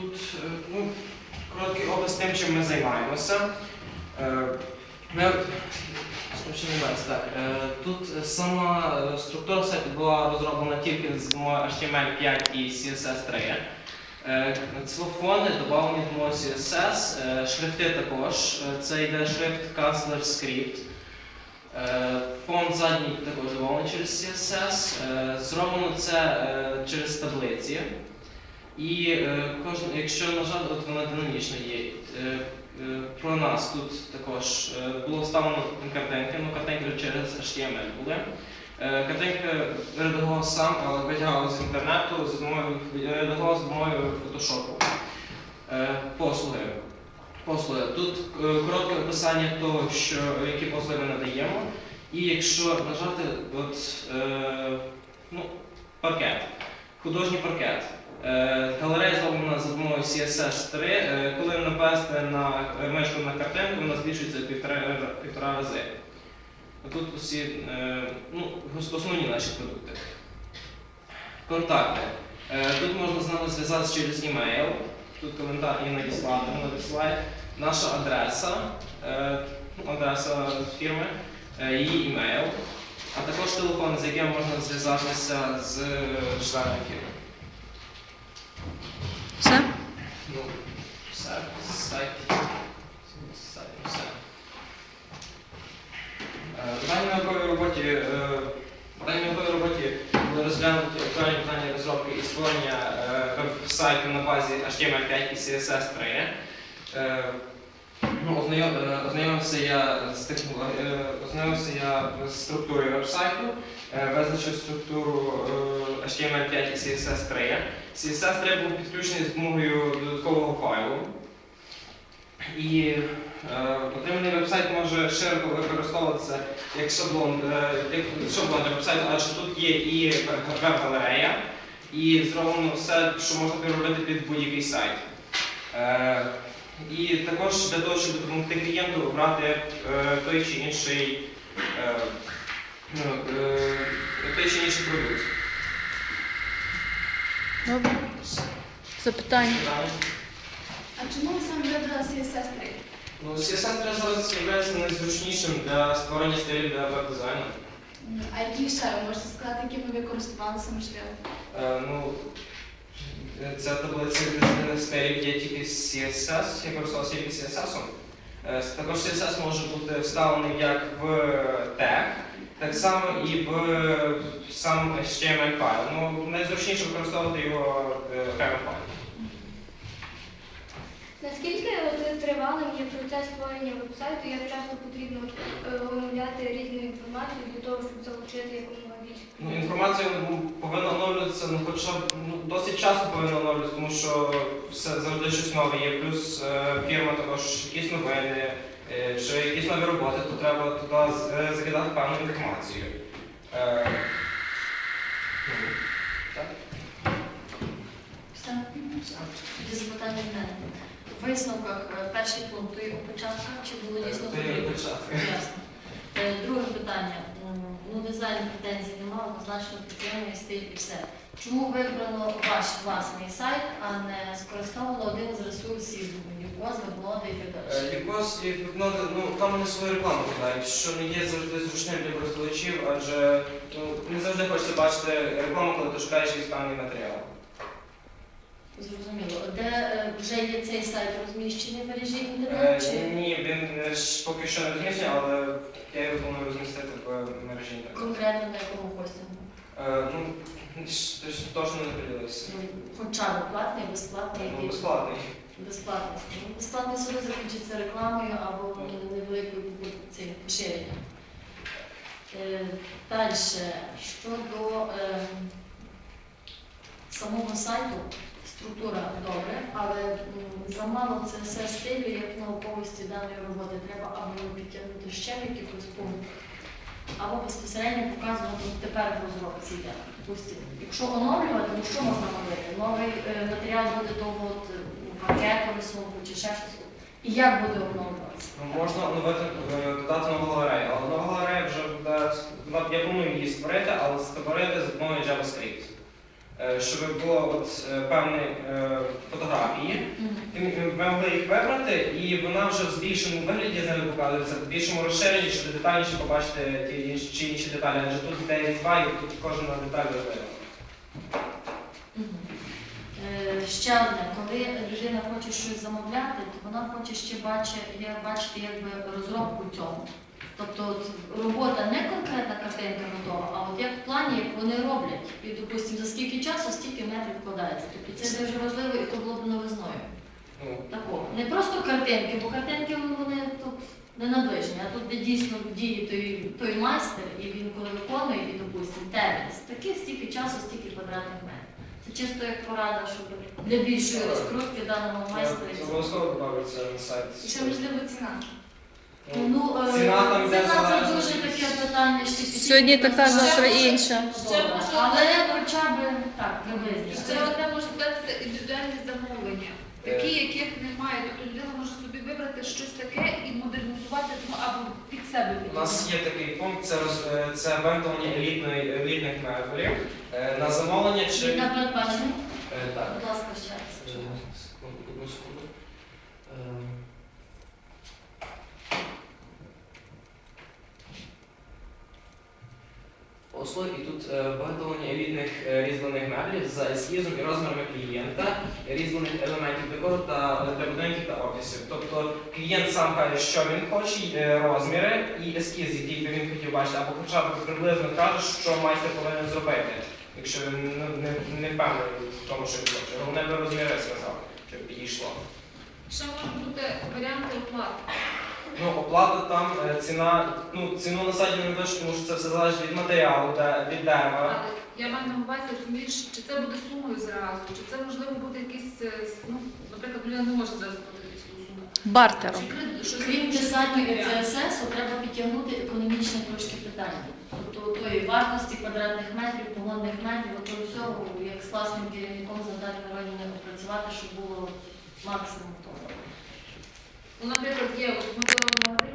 тут е, ну, короткий опис тим, чим ми займаємося. Е, Ми Починаємось, так. Е, Тут сама структура сайту була розроблена тільки з HTML5 і CSS3. Е, Цілофони додавлені до CSS, шрифти також. Це йде шрифт Kansler Script. Фон задній також додавлений через CSS. Зроблено це через таблиці. І е, кожен, якщо нажати, от вона динамічна є. Е, е, Про нас тут також е, було вставлено картинки, ну картинки через HTML були. Е, Картинки редагував сам, але витягав з інтернету, з редагував з допомогою фотошопу. Е, Послуги. Послуги. Тут е, коротке описання того, що, які послуги ми надаємо. І якщо нажати от, е, ну, паркет, художній паркет. Е, Галерея зроблена за допомогою CSS3. Е, Коли навести на е, мишку на картинку, вона збільшується півтора, рази. Тут усі е, ну, основні наші продукти. Контакти. Тут можна з нами зв'язатися через email. Тут коментар і надіслати, надіслати. Наша адреса, ну, адреса фірми, її email, а також телефон, з яким можна зв'язатися з членами фірми. Все? Ну, сайт. Сайт, даній науковій роботі були розглянуті актуальні питання розробки і створення е, веб-сайту на базі HTML5 і CSS3. Ну, ознайомився я з технолог- е, ознайомився я з структурою веб-сайту, е, визначив структуру е, HTML5 і CSS3. CSS3 був підключений з допомогою додаткового файлу. І отриманий веб-сайт може широко використовуватися як шаблон, як шаблон для веб-сайту, адже тут є і веб-галерея, і зроблено все, що можна переробити під будь-який сайт. І також для того, щоб допомогти клієнту обрати е, той чи інший, е, ну, е, той чи інший продукт. Добре. Запитання. А чому ви саме вибрали CSS3? Ну, CSS для зараз є найзручнішим для створення стилів для веб-дизайну. А які ще можете сказати, якими ви користувалися можливо? Е, ну, ця таблиця стилів є тільки з CSS, я користувався тільки CSS. Е, Також CSS може бути вставлений як в тег, так само і в сам HTML файл. Ну, найзручніше використовувати його в окремо файл. Наскільки от тривалим є процес створення вебсайту, як часто потрібно е, оновляти різну інформацію для того, щоб залучити якомога більше? Ну, інформація ну, повинна оновлюватися, ну, хоча б ну, досить часто повинна оновлюватися, тому що все завжди щось нове є. Плюс е, фірма також якісь новини е, чи якісь нові роботи, то треба туди е, закидати певну інформацію. Е, ну, так. Все. Тоді запитання в мене. Висновках е, перший пункт то є чи було дійсно Це є потрібно? Ясно. Е, Друге питання. Ну, дизайн претензій немає, однозначно підтримує стиль і все. Чому вибрано ваш власний сайт, а не скористовано один з ресурсів Юкоз, Вебноди і так далі? Е, Лікос і Вебноди, ну там вони свою рекламу подають, що не є завжди зручним для користувачів, адже ну, не завжди хочеться бачити рекламу, коли ти шукаєш якийсь певний матеріал. Зрозуміло. Де е, вже є цей сайт розміщений в мережі Е, інтернет? Чи Ні, він е, ж поки що не розміщений, але я його планую розмістити в мережі інтернету. конкретно на якому хостингу? Е, Ну, ж- ж точно не поділився. Ну, Хоча б платний, безплатний, Ну, який? безплатний. Безплатно. Ну, Безплатно сюди закінчиться рекламою або невеликою цією поширенням. Е, Далі, щодо е, самого сайту, структура добре, але замало це все стилю, як науковості даної роботи. Треба або підтягнути ще в якихось пункт, або безпосередньо показувати тепер в розробці йде. Якщо оновлювати, ну що можна робити? Новий е, матеріал буде того пакету рисунку чи ще щось. І як буде оновлюватися? Ну, Можна оновити, е, додати нову галерею, але нова галерея вже буде, я планую її створити, але створити за допомогою JavaScript. Е, Щоб було от, е, певні е, фотографії, ми могли їх вибрати, і вона вже в збільшеному вигляді з ними показується, в більшому розширенні, щоб детальніше побачити ті чи інші деталі. Адже тут йде різьба, і тут кожна деталь важлива. Е, Ще одне, коли людина хоче щось замовляти, то вона хоче ще бачити, бачити якби розробку цьому. Тобто от, робота не конкретна картинка готова, а от як в плані, як вони роблять. І, допустимо, за скільки часу, стільки метрів вкладається. Тобто це дуже важливо і то було б новизною. Ну, Такого. Не просто картинки, бо картинки ну, вони тут не наближені, а тут де дійсно діє той, той майстер, і він коли виконує, і, допустимо, термін, таке стільки часу, стільки квадратних метрів. Це чисто як порада, щоб для більшої розкрутки даного майстра. це обов'язково додається на сайт. І ще можливо ціна. Ну, е, Ціна там йде ціна це залежно дуже таке питання, що під- Сьогодні така, Ще завтра може- інша. ще може- Але хоча б так, приблизно. ще одне може бути індивідуальні замовлення, такі, яких немає. Тобто людина може собі вибрати щось таке і модернізувати ну, або під себе У нас є такий пункт, це, роз, е, це виготовлення елітної, елітних меблів. Е, На замовлення чи... Чи на передбачення? Е, Так. Будь ласка, ще раз. Е, Секунду, одну секунду. Е, Осло і тут е, виготовлення елітних е, різьблених меблів за ескізом і розмірами клієнта, різьблених елементів декору та е, для будинків та офісів. Тобто клієнт сам каже, що він хоче, розміри і ескіз, який би він хотів бачити, або хоча б приблизно каже, що майстер повинен зробити, якщо він ну, не, не впевнений в тому, що він хоче. Головне би розміри сказав, щоб підійшло. Ще можуть бути варіанти оплати. Ну, оплата там, е, ціна, ну, ціну на сайті не пишу, тому що це все залежить від матеріалу, де- від дерева. Але я маю на увазі, розумієш, чи це буде сумою зразу, чи це можливо буде якийсь, е, с- ну, наприклад, людина не може зараз платити цю суму. Бартером. Чи кредит, щось Крім інше, писання. ЦСС, треба підтягнути економічне трошки питання. Тобто тої вартості квадратних метрів, погонних метрів, ото всього, як з класним керівником задати народні опрацювати, щоб було максимум того. Ну, наприклад, є магазині